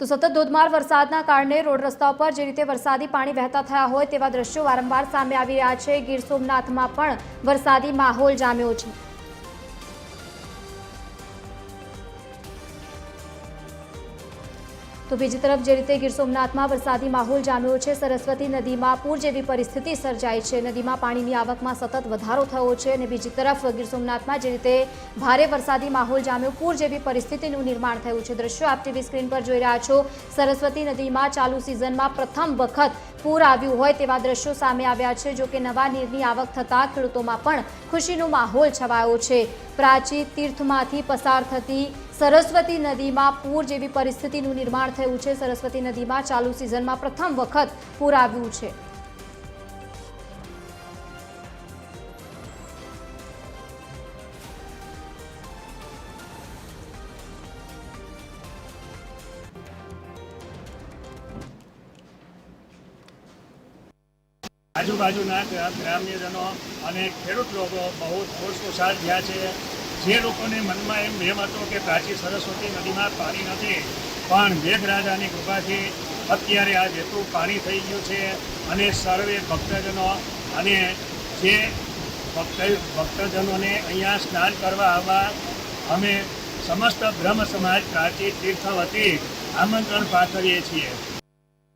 તો સતત ધોધમાર વરસાદના કારણે રોડ રસ્તા પર જે રીતે વરસાદી પાણી વહેતા થયા હોય તેવા દ્રશ્યો વારંવાર સામે આવી રહ્યા છે. ગીર સોમનાથમાં પણ વરસાદી માહોલ જામ્યો છે. તો બીજી તરફ જે રીતે ગીર સોમનાથમાં વરસાદી માહોલ જામ્યો છે, સરસ્વતી નદીમાં પૂર જેવી પરિસ્થિતિ સર્જાઈ છે. નદીમાં પાણીની આવકમાં સતત વધારો થયો છે અને બીજી તરફ ગીર સોમનાથમાં જે રીતે ભારે વરસાદી માહોલ જામ્યો, પૂર જેવી પરિસ્થિતિનું નિર્માણ થયું છે. દ્રશ્યો આપ ટીવી સ્ક્રીન પર જોઈ રહ્યા છો. સરસ્વતી નદીમાં ચાલુ સિઝનમાં પ્રથમ વખત પૂર આવ્યું હોય તેવા દ્રશ્યો સામે આવ્યા છે જોકે નવા નીરની આવક થતાં ખેડૂતોમાં પણ ખુશીનો માહોલ છવાયો છે. પ્રાચી તીર્થમાંથી પસાર થતી સરસ્વતી નદીમાં પૂર જેવી પરિસ્થિતિનું નિર્માણ થયું છે. સરસ્વતી નદીમાં ચાલુ સિઝનમાં પ્રથમ વખત પૂર આવ્યું છે. આજુબાજુના ગ્રામ્યજનો અને ખેડૂત લોકો બહુ ખુશખુશાલ થયા છે. જે લોકોને મનમાં એમ એમ હતો કે પ્રાચી સરસ્વતી નદીમાં પાણી નથી, પણ મેઘરાજાની કૃપાથી અત્યારે આ જેટલું પાણી થઈ ગયું છે અને સર્વે ભક્તજનો અને જે ભક્ત, ભક્તજનોને અહીંયા સ્નાન કરવા આવવા અમે સમસ્ત બ્રહ્મ સમાજ પ્રાચી તીર્થ વતી આમંત્રણ પાઠવીએ છીએ.